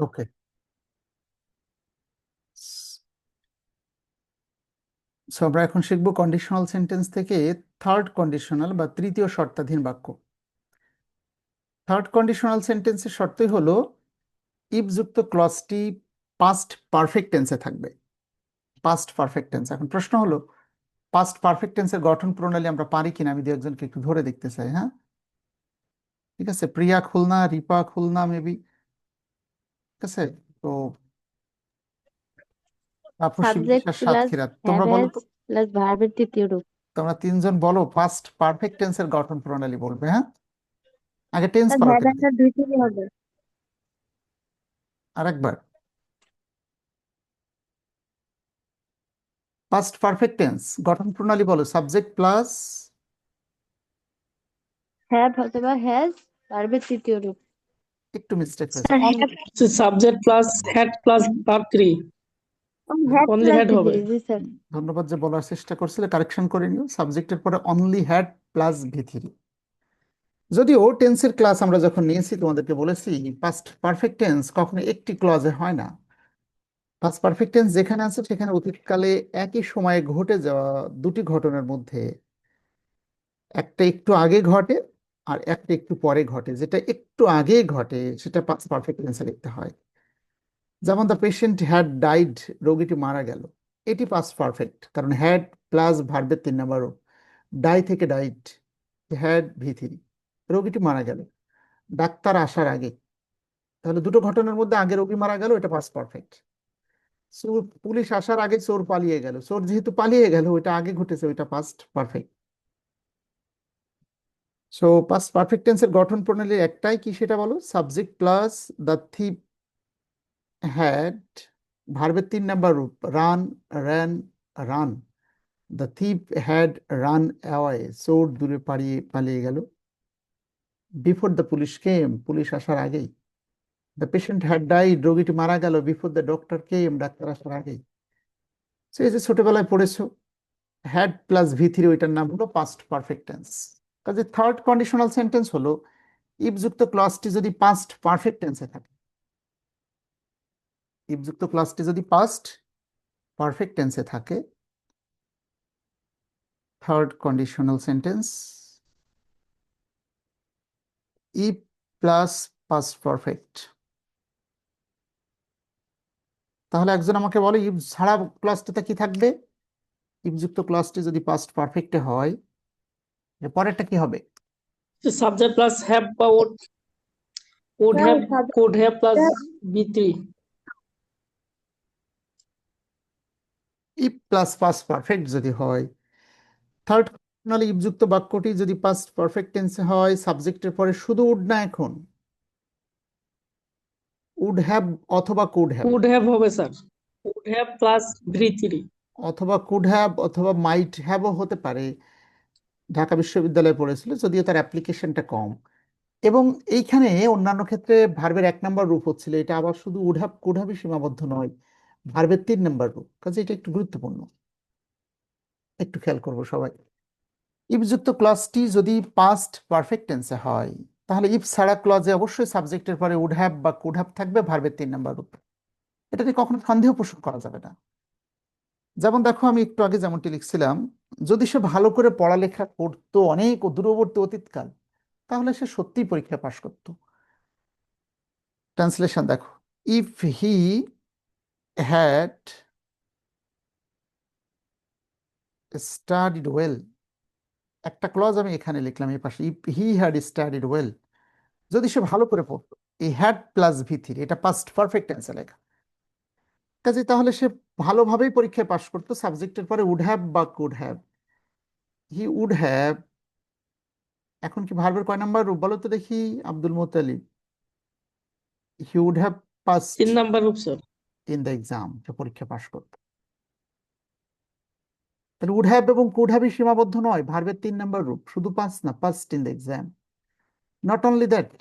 Okay so আমরা এখন শিখব কন্ডিশনাল সেন্টেন্স থেকে থার্ড কন্ডিশনাল বা তৃতীয় শর্তাধীন বাক্য। থার্ড কন্ডিশনাল সেন্টেন্সের শর্তই হলো ইফ যুক্ত ক্লজটি পাস্ট পারফেক্ট টেন্সে থাকবে। পাস্ট পারফেক্ট টেন্স এখন প্রশ্ন হলো পাস্ট পারফেক্ট টেন্সের গঠন প্রণালী আমরা পারি কিনা? আমি দু একজনকে একটু ধরে দেখতে চাই হ্যাঁ? ঠিক আছে? প্রিয়া খুলনা, রিপা খুলনা মেবি ঠিক আছে? তো তাপসী বিশ্বাস সাতক্ষীরা তোমরা বলো। তো প্লাস ভার্বের তৃতীয় রূপ। তোমরা তিনজন বলো পাস্ট পারফেক্ট টেন্সের গঠন প্রণালী বলবে হ্যাঁ? আগে টেন্স হবে। আরেকবার। পাস্ট পারফেক্ট টেন্স গঠন প্রণালী বলো সাবজেক্ট প্লাস হ্যাভ অথবা হ্যাজ ভার্বের তৃতীয় রূপ। একটু মিস্টেক হয়েছে subject plus had plus verb three had only plus had হবে। ধন্যবাদ যে বলার চেষ্টা করছিলে কারেকশন করে নিও। সাবজেক্টের পরে only had plus V three যদিও টেন্সের ক্লাস আমরা যখন নিয়েছি তোমাদেরকে বলেছি পাস্ট পারফেক্ট টেন্স কখনো একটি ক্লজে হয় না। পাস্ট পারফেক্ট টেন্স যেখানে আছে সেখানে অতীতকালে একই সময়ে ঘটে যাওয়া দুটি ঘটনার মধ্যে একটা একটু আগে ঘটে আর একটা একটু পরে ঘটে, যেটা একটু আগে ঘটে, সেটা পারফেক্ট টেন্সে লিখতে হয়। যেমন দ্য পেশেন্ট হ্যাড ডাইড রোগীটি মারা গেল। এটি পাস্ট পারফেক্ট কারণ হ্যাড প্লাস ভার্বের তিন নাম্বার ডাই থেকে ডাইড হ্যাড ভি থ্রি রোগীটি মারা গেল। ডাক্তার আসার আগে। তাহলে দুটো ঘটনার মধ্যে আগে রোগী মারা গেল, এটা পাস্ট পারফেক্ট চোর পুলিশ আসার আগে চোর পালিয়ে গেল। চোর যেহেতু পালিয়ে গেল, ওইটা আগে ঘটেছে, ওইটা past perfect so past perfect টেন্সের গঠন প্রণালী একটাই কি সেটা বলো? Subject plus the thief had ভার্বের তিন নাম্বার রূপ run ran run the thief had run away চোর দূরে পালিয়ে পালিয়ে গেল। Before the police came police আসার আগেই। দ্য পেশেন্ট হ্যাড ডাইড রোগীটি মারা গেল before the doctor came doctor আসার আগেই। সো এই যে ছোটবেলায় পড়েছো হ্যাড প্লাস ভি থ্রি ওইটার নাম হলো পাস্ট পারফেক্ট টেন্স কাজে থার্ড কন্ডিশনাল সেন্টেন্স হলো ইফ যুক্ত ক্লজটি যদি পাস্ট পারফেক্ট টেন্সে থাকে। ইফ যুক্ত ক্লজটি যদি পাস্ট পারফেক্ট টেন্সে থাকে third conditional sentence if plus past perfect তাহলে একজন আমাকে বলে ইফ ছাড়া ক্লাসটিতে কি থাকবে? ইফ যুক্ত ক্লজটি যদি পাস্ট পারফেক্টে হয় এর পরেরটা কি হবে? সাবজেক্ট প্লাস হ্যাভ বা sir have subject could have plus V three if plus past perfect যদি হয় থার্ড কন্ডিশনাল ইফ যুক্ত বাক্যটি যদি পাস্ট পারফেক্ট টেন্সে হয় সাবজেক্টের পরে শুধু উড না এখন? উড হ্যাভ অথবা কুড হ্যাভ would have হবে sir would have plus V three অথবা কুড হ্যাভ অথবা মাইট হ্যাভও হতে পারে। ঢাকা বিশ্ববিদ্যালয়ে পড়েছিল, যদিও তার অ্যাপ্লিকেশনটা কম। এবং এইখানে অন্যান্য ক্ষেত্রে ভার্বের এক নম্বর রূপ হচ্ছিল, এটা আবার শুধু কুড হ্যাভই সীমাবদ্ধ নয়, ভার্বের তিন নম্বর রূপ। কাজে এটা একটু গুরুত্বপূর্ণ। একটু খেয়াল করব সবাই। ইফযুক্ত ক্লজটি যদি পাস্ট পারফেক্ট টেন্সে হয়, তাহলে ইফ ছাড়া ক্লজে অবশ্যই সাবজেক্টের পরে উড বা কুড থাকবে ভার্বের তিন নম্বর রূপ। এটা নিয়ে কখনো সন্দেহ পোষণ করা যাবে না। যেমন দেখো, আমি একটু আগে যেমনটি লিখছিলাম যদি সে ভালো করে পড়ালেখা করতো, অনেক দূরবর্তী অতীতকাল, তাহলে সে সত্যিই পরীক্ষায় পাশ করত। ট্রান্সলেশন দেখো। If he had studied well একটা ক্লজ আমি এখানে লিখলাম এই পাশে if he had studied well যদি সে ভালো করে পড়তো, এই হ্যাড প্লাস ভি থ্রি এটা পাস্ট পারফেক্ট টেন্সে লেখা। কাজে তাহলে সে ভালোভাবেই পরীক্ষায় পাশ করতো সাবজেক্টের পরে উড হ্যাভ বা could have he would have এখন কি ভার্বের কয় নাম্বার রূপ বলো তো দেখি Abdul Motalib he would have past তিন নাম্বার রূপ স্যার ইন দ্য এক্সাম সে পরীক্ষা পাশ করতো। তাহলে উড হ্যাভ এবং কুড হ্যাভই সীমাবদ্ধ নয় ভার্বের তিন নাম্বার রূপ শুধু পাস না past in the exam not only that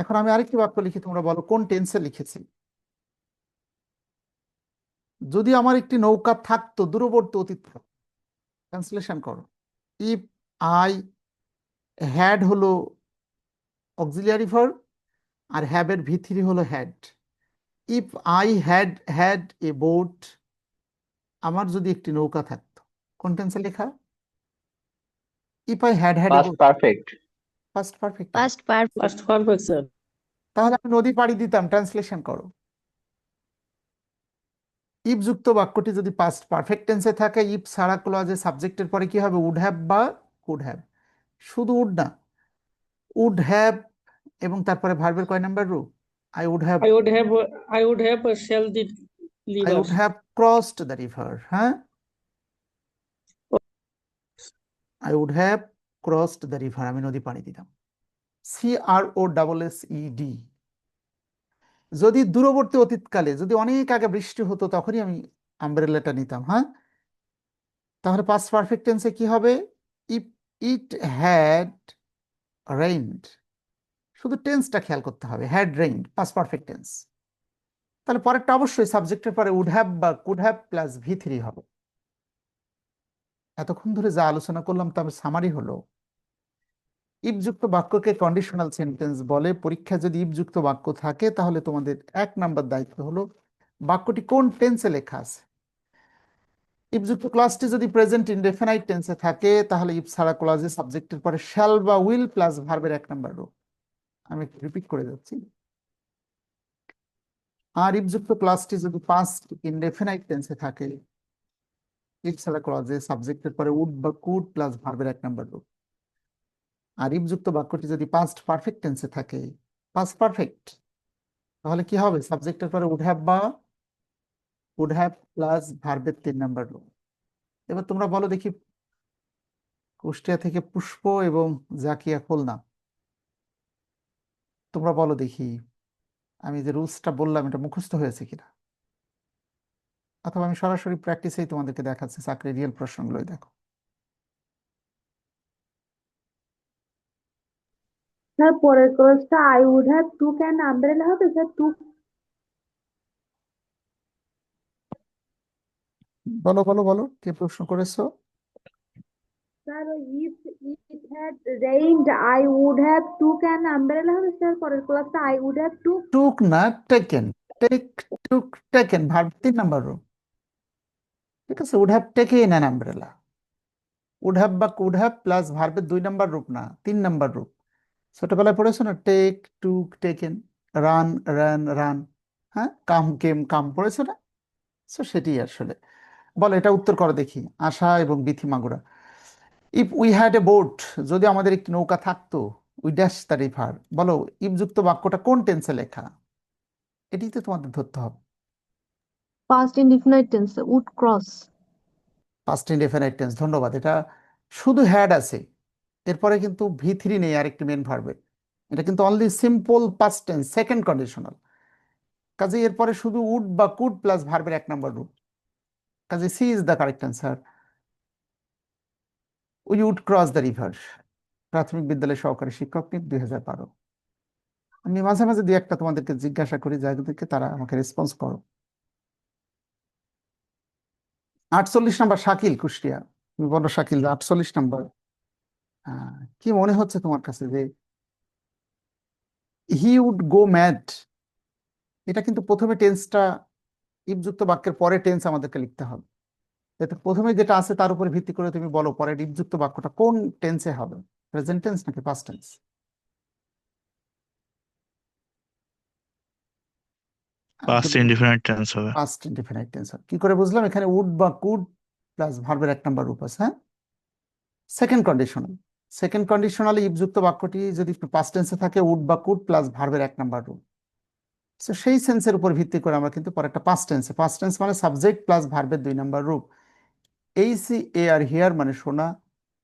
এখন আমি আরেকটি বাক্য লিখি তোমরা বলো কোন টেন্সে লিখেছি? যদি আমার একটি নৌকা থাকতো দূরবর্তী অতীত ট্রান্সলেশন করো। ইফ আই হ্যাড হলো অক্সিলিয়ারি ভার্ব আর হ্যাবের ভি থ্রি হলো had if I had had a boat আমার যদি একটি নৌকা থাকতো কোন টেন্সে লেখা? If I had had. First perfect Past perfect. Past perfect, sir. তাহলে আমি নদী পাড়ি দিতাম ট্রান্সলেশন করো। ইফ যুক্ত বাক্যটি যদি পাস্ট পারফেক্ট টেন্সে থাকে ইফ ছাড়া ক্লজে সাবজেক্টের পরে কি হবে? উড হ্যাভ বা কুড হ্যাভ শুধু উড না। উড হ্যাভ এবং তারপরে ভার্বের কয় নাম্বার রূপ I would have I would have, I would have uh, shall the I would have crossed the river হ্যাঁ? I would have crossed the river আমি নদী পাড়ি দিতাম। C R O double S E D যদি দূরবর্তী অতীতকালে যদি অনেক আগে বৃষ্টি হতো, তখনই আমি আমব্রেলাটা নিতাম হ্যাঁ? তাহলে পাস্ট পারফেক্ট টেন্সে কি হবে? ইফ ইট হ্যাড রেইনড শুধু টেন্সটা খেয়াল করতে হবে had rained past perfect tense তাহলে পরেরটা অবশ্যই সাবজেক্টের পরে উড হ্যাভ বা could have plus V three হবে। এতক্ষণ ধরে যা আলোচনা করলাম তার সামারি হলো ইফযুক্ত বাক্যকে কন্ডিশনাল সেন্টেন্স বলে। পরীক্ষায় যদি ইফযুক্ত বাক্য থাকে, তাহলে তোমাদের এক নাম্বার দায়িত্ব হলো বাক্যটি কোন টেন্সে লেখা আছে। ইফযুক্ত ক্লাসটি যদি প্রেজেন্ট ইনডেফিনাইট টেন্সে থাকে, তাহলে ইফ ছাড়া ক্লাসে সাবজেক্টের পরে শ্যাল বা উইল প্লাস ভার্বের এক নাম্বার রূপ আমি একটু রিপিট করে যাচ্ছি। আর ইফযুক্ত ক্লাসটি যদি পাস্ট ইনডেফিনাইট টেন্সে থাকে ইফ ছাড়া ক্লজে সাবজেক্টের পরে উড বা কুড প্লাস ভার্বের এক নাম্বার রূপ আর ইফযুক্ত বাক্যটি যদি পাস্ট পারফেক্ট টেন্সে থাকে পাস্ট পারফেক্ট তাহলে কি হবে? সাবজেক্টের পরে উড হ্যাভ বা উড হ্যাভ প্লাস ভার্বের তিন নাম্বার রূপ এবার তোমরা বলো দেখি কুষ্টিয়া থেকে পুষ্প এবং জাকিয়া খুলনা। তোমরা বলো দেখি আমি যে রুলসটা বললাম এটা মুখস্থ হয়েছে কিনা? অথবা আমি সরাসরি প্র্যাকটিসেই তোমাদেরকে দেখাচ্ছি, চাকরির রিয়েল প্রশ্নগুলোই দেখো। স্যার পরের ক্লাসটা I would have taken umbrella হবে? স্যার টু বলো বলো বলো কে প্রশ্ন করেছ? Sir if it had rained I would have taken umbrella হবে স্যার পরের ক্লাসটা I would have to took না taken take took taken verb তিন নাম্বার রূপ ঠিক আছে would have taken an umbrella would have বা কুড হ্যাভ প্লাস ভার্বের দুই নাম্বার রূপ না তিন নাম্বার রূপ ছোটবেলায় পড়েছো না? Take took taken run ran run হ্যাঁ? কাম কেম কাম পড়েছো না? সো সেটি আসলে। বলো এটা উত্তর করো দেখি। আশা এবং Bithi Magura. If we had a boat যদি আমাদের একটি নৌকা থাকতো উই ড্যাশ দ্য রিভার বলো ইফযুক্ত বাক্যটা কোন টেন্সে লেখা? এটি তো তোমাদের ধরতে হবে। Past indefinite tense would cross past indefinite tense ধন্যবাদ। এটা শুধু হ্যাড আছে। এরপরে কিন্তু ভি থ্রি নেই আরেকটি মেন ভার্বের এটা কিন্তু only simple past tense second conditional কাজে এরপরে শুধু উড বা কুড প্লাস ভার্বের এক নম্বর রূপ কাজে C is the correct answer we would cross the river প্রাথমিক বিদ্যালয় সহকারী শিক্ষক নিয়োগ দুই হাজার বারো। আমি মাঝে মাঝে দুই একটা তোমাদেরকে জিজ্ঞাসা করি, যাদেরকে তারা আমাকে রেসপন্স করো। আটচল্লিশ নাম্বার, শাকিল কুষ্টিয়া। তুমি বলো, শাকিল, আটচল্লিশ নাম্বার। কি মনে হচ্ছে তোমার কাছে যে হি উড গো ম্যাড এটা কিন্তু প্রথমে টেন্সটা ইফযুক্ত বাক্যের পরে টেন্স আমাদেরকে লিখতে হবে। যাতে প্রথমে যেটা আছে তার উপর ভিত্তি করে তুমি বলো পরের ইফযুক্ত বাক্যটা কোন টেন্সে হবে? প্রেজেন্ট টেন্স নাকি past tense past indefinite tense হবে। পাস্ট ইনডিফিনাইট টেন্স হবে। কি করে বুঝলাম? এখানে উড বা কুড প্লাস ভার্বের এক নাম্বার রূপ আছে হ্যাঁ? সেকেন্ড কন্ডিশনাল সেকেন্ড কন্ডিশনালে ইফযুক্ত বাক্যটি যদি পাস্ট টেন্সে থাকে উড বা কুড প্লাস ভার্বের এক নাম্বার রূপ তো সেই সেন্সের উপর ভিত্তি করে আমরা কিন্তু পরে একটা পাস্ট টেন্সে পাস্ট টেন্স মানে সাবজেক্ট প্লাস ভার্বের দুই নাম্বার রূপ এই সি এ আর হিয়ার মানে শোনা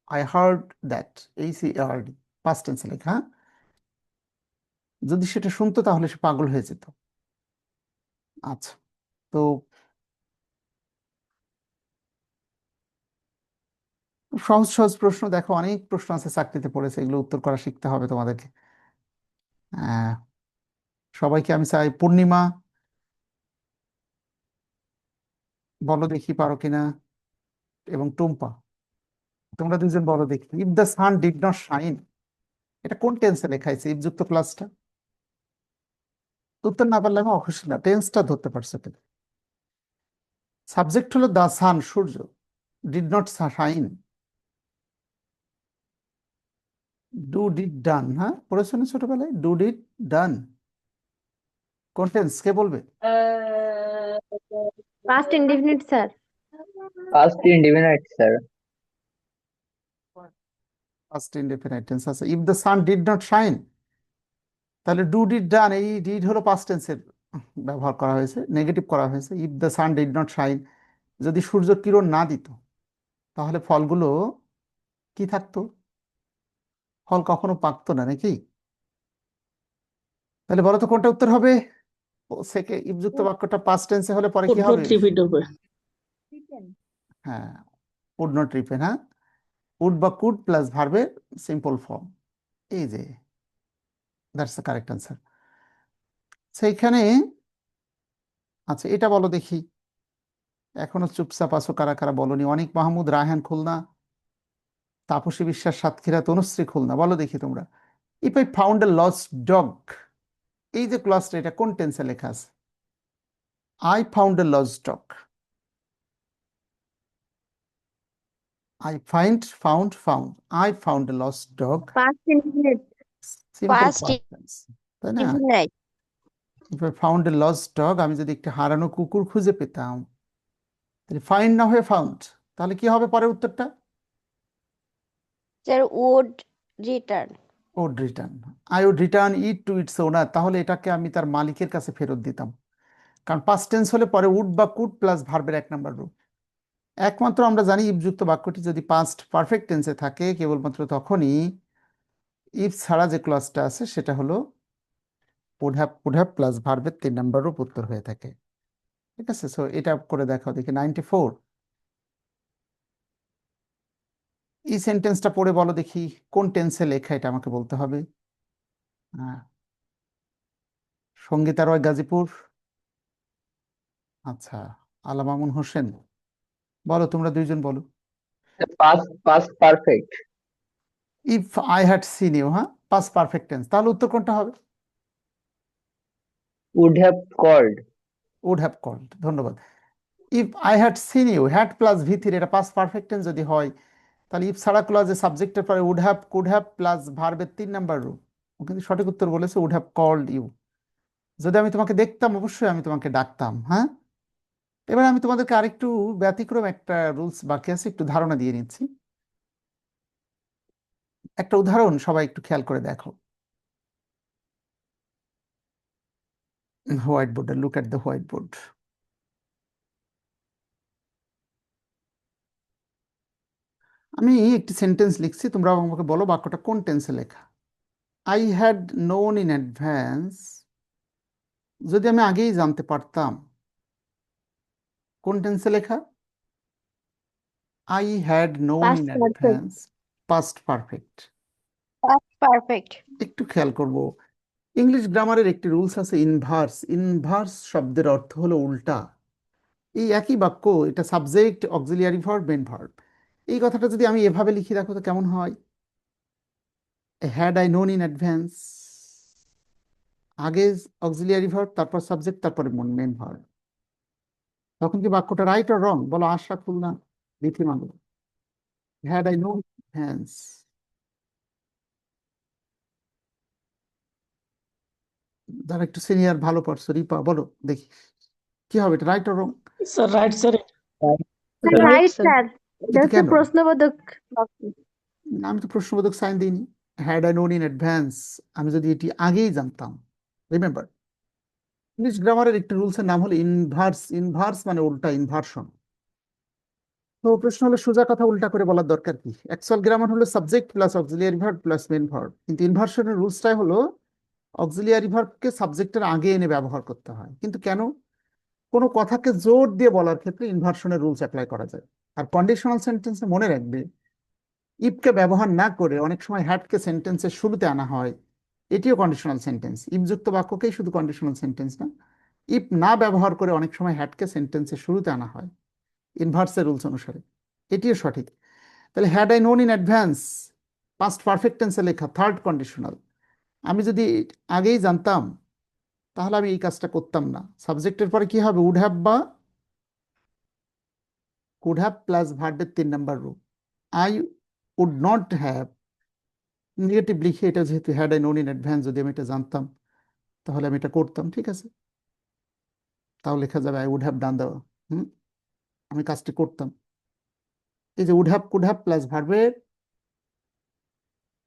আই হার্ড দ্যাট এই C A R D past টেন্সে লেখা? যদি সেটা শুনতো তাহলে সে পাগল হয়ে যেত। আচ্ছা তো সহজ সহজ প্রশ্ন। দেখো, অনেক প্রশ্ন আছে চাকরিতে পড়েছে, এগুলো উত্তর করা শিখতে হবে তোমাদেরকে। সবাইকে আমি চাই, পূর্ণিমা, বলো দেখি পারো কিনা, এবং টুম্পা। তোমরা দুজন বলো দেখি। If the sun did not shine এটা কোন টেন্সে লেখা আছে ইফযুক্ত ক্লাসটা উত্তর না পারলে আমি অখুশি না। টেন্সটা ধরতে পারছ কিনা? সাবজেক্ট হলো the sun Surya. Did not shine do did done হ্যাঁ? পড়েছো না ছোটবেলায়? ডু ডিড ডান কোন টেন্স কে বলবে? Past indefinite, sir. Past indefinite, sir. First indefinite tense আছে। If the sun did not shine তাহলে ডু ডিড ডান এই ডিড হলো পাস্ট টেন্সের ব্যবহার করা হয়েছে নেগেটিভ করা হয়েছে। If the sun did not shine যদি সূর্য কিরণ না দিত তাহলে ফলগুলো কি থাকতো? ফল কখনো পাকতো না নাকি? তাহলে বলো তো কোনটা উত্তর হবে? সেকে বাক্যটা পাস্ট টেন্সে হলে পরে কি হবে? হ্যাঁ উড নট রিপেন হ্যাঁ? উড বা কুড প্লাস ভার্বের সিম্পল ফর্ম এই যে দ্যাটস দ্য কারেক্ট আনসার সেইখানে আচ্ছা এটা বলো দেখি। এখনও চুপচাপ আছো কারা কারা বলনি? অনেক মাহমুদ রায়হান খুলনা তাপসী বিশ্বাস সাতক্ষীরা তনুশ্রী খুলনা বলো দেখি তোমরা। If I found a lost dog এই যে ক্লসটা এটা কোন টেন্সে লেখা আছে? I found a lost dog a lost dog. Past indefinite. Simple Past past tense. তাই না? I found a lost dog, আমি যদি একটা হারানো কুকুর খুঁজে পেতাম তাহলে ফাইন্ড না হয়ে ফাউন্ড তাহলে কি হবে পরের উত্তরটা? Sir, would return. Would return I would return it to its owner তাহলে এটাকে আমি তার মালিকের কাছে ফেরত দিতাম। কারণ পাস্ট টেন্স হলে পরে উড বা কুড প্লাস ভার্বের এক নাম্বার রূপ একমাত্র আমরা জানি ইফযুক্ত বাক্যটি যদি পাস্ট পারফেক্ট টেন্সে থাকে কেবলমাত্র তখনই ইফ ছাড়া যে ক্লজটা আছে সেটা হলো would have would have plus ভার্বের তিন নাম্বার রূপ উত্তর হয়ে থাকে। ঠিক আছে? সো এটা করে দেখাও। দেখি নাইনটি ফোর এই সেন্টেন্সটা পড়ে বলো দেখি কোন টেন্সে লেখা এটা আমাকে বলতে হবে? সঙ্গীতা রয় গাজীপুর। আচ্ছা আলামামুন হোসেন বলো তোমরা দুইজন বলো। Past, past perfect. If I had seen you হ্যাঁ? পাস পারফেক্ট টেন্স তাহলে উত্তর কোনটা হবে? Would have called. Would have called ধন্যবাদ। If I had seen you had plus V three এটা পাস পারফেক্ট টেন্স যদি হয় তাহলে ইফ ছাড়া ক্লজে সাবজেক্টের পরে would have could have plus ভার্বের তিন নাম্বার রূপ ও কিন্তু সঠিক উত্তর বলেছে উড হ্যাভ কল্ড ইউ যদি আমি তোমাকে দেখতাম, অবশ্যই আমি তোমাকে ডাকতাম হ্যাঁ? এবার আমি তোমাদেরকে আরেকটু ব্যতিক্রম একটা রুলস বাকি আছে, একটু ধারণা দিয়ে নিচ্ছি। একটা উদাহরণ সবাই একটু খেয়াল করে দেখো। হোয়াইট বোর্ডে look at the white board আমি একটি সেন্টেন্স লিখছি তোমরা আমাকে বলো বাক্যটা কোন টেন্সে লেখা। I had known in advance যদি আমি আগেই জানতে পারতাম কোন টেন্সে লেখা? I had known in. Advance past perfect Past perfect. একটু খেয়াল করব। ইংলিশ গ্রামারের একটি রুলস আছে ইনভার্স ইনভার্স শব্দের অর্থ হলো উল্টা। এই একই বাক্য এটা subject auxiliary verb main verb এই কথাটা যদি আমি এভাবে লিখি রাখো তো কেমন হয়। Had I known in advance আগে অক্সিলিয়ারি ভার্ব তারপর সাবজেক্ট তারপরে মেন ভার্ব তখন কি বাক্যটা রাইট আর রং বলো Asha Khulna Bithi Manab had I known advance যারা একটু সিনিয়র ভালো পড়ছো রিপা বলো দেখি। কি হবে এটা রাইট আর wrong sir right sir Sir, right, প্রশ্নবোধক আমি তো প্রশ্নবোধক সাইন দিইনি। Had I known in advance আমি যদি এটি আগেই জানতাম। রিমেম্বার ইংলিশ গ্রামারের একটি রুলসের নাম হলো ইনভার্স ইনভার্স মানে উল্টা ইনভার্সন তো প্রশ্ন হলো সোজা কথা উল্টা করে বলার দরকার কি? অ্যাকচুয়াল গ্রামার হলো subject plus auxiliary verb plus main verb কিন্তু ইনভার্সনের রুলসটাই হলো অক্সিলিয়ারি ভার্বকে সাবজেক্টের আগে এনে ব্যবহার করতে হয়। কিন্তু কেন? কোনো কথাকে জোর দিয়ে বলার ক্ষেত্রে ইনভার্সনের রুলস অ্যাপ্লাই করা যায়। আর কন্ডিশনাল সেন্টেন্সে মনে রাখবে, ইফকে ব্যবহার না করে অনেক সময় হ্যাডকে সেন্টেন্সের শুরুতে আনা হয়, এটিও কন্ডিশনাল সেন্টেন্স ইফযুক্ত বাক্যকেই শুধু কন্ডিশনাল সেন্টেন্স না, ইফ না ব্যবহার করে অনেক সময় হ্যাডকে সেন্টেন্সের শুরুতে আনা হয় ইনভার্সের রুলস অনুসারে। এটিও সঠিক। তাহলে had I known in advance past perfect টেন্সে লেখা থার্ড কন্ডিশনাল আমি যদি আগেই জানতাম তাহলে আমি এই কাজটা করতাম না। সাবজেক্টের পরে কি হবে? উড হ্যাভ বা কুড হ্যাভ প্লাস ভার্বের তিন নাম্বার রূপ I would not have negative লিখে এটা যেহেতু had I known in advance যদি আমি এটা জানতাম, তাহলে আমি এটা করতাম, ঠিক আছে? তাও লেখা যাবে I would have done the hmm? আমি কাজটি করতাম। এই যে would have could have plus ভার্বের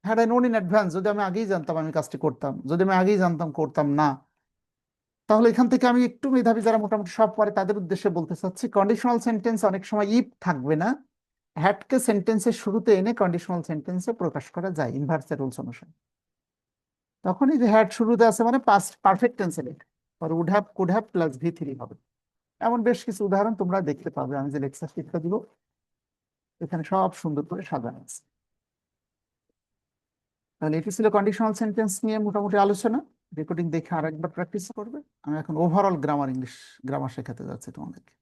had I known in advance যদি আমি আগেই জানতাম আমি কাজটি করতাম। যদি আমি আগেই জানতাম, করতাম না তাহলে এখান থেকে আমি একটু মেধাবী যারা মোটামুটি সব পারে তাদের উদ্দেশ্যে বলতে চাচ্ছি কন্ডিশনাল সেন্টেন্স অনেক সময় ইফ থাকবে না। হ্যাডকে সেন্টেন্সের শুরুতে এনে কন্ডিশনাল সেন্টেন্সে প্রকাশ করা যায় ইনভার্সের রুলস অনুসারে। তখন এই যে হ্যাড শুরুতে আছে মানে পাস্ট পারফেক্ট টেন্সে would have could have plus V three হবে। এমন বেশ কিছু উদাহরণ তোমরা দেখতে পাবে, আমি যে লেকচার শিক্ষা দিব। এখানে সব সুন্দর করে সাজানো আছে। তাহলে এটি ছিল কন্ডিশনাল সেন্টেন্স নিয়ে মোটামুটি আলোচনা। রেকর্ডিং দেখে আরেকবার প্র্যাকটিস করবে। আমি এখন ওভারঅল গ্রামার ইংলিশ গ্রামার শেখাতে যাচ্ছি তোমাদেরকে।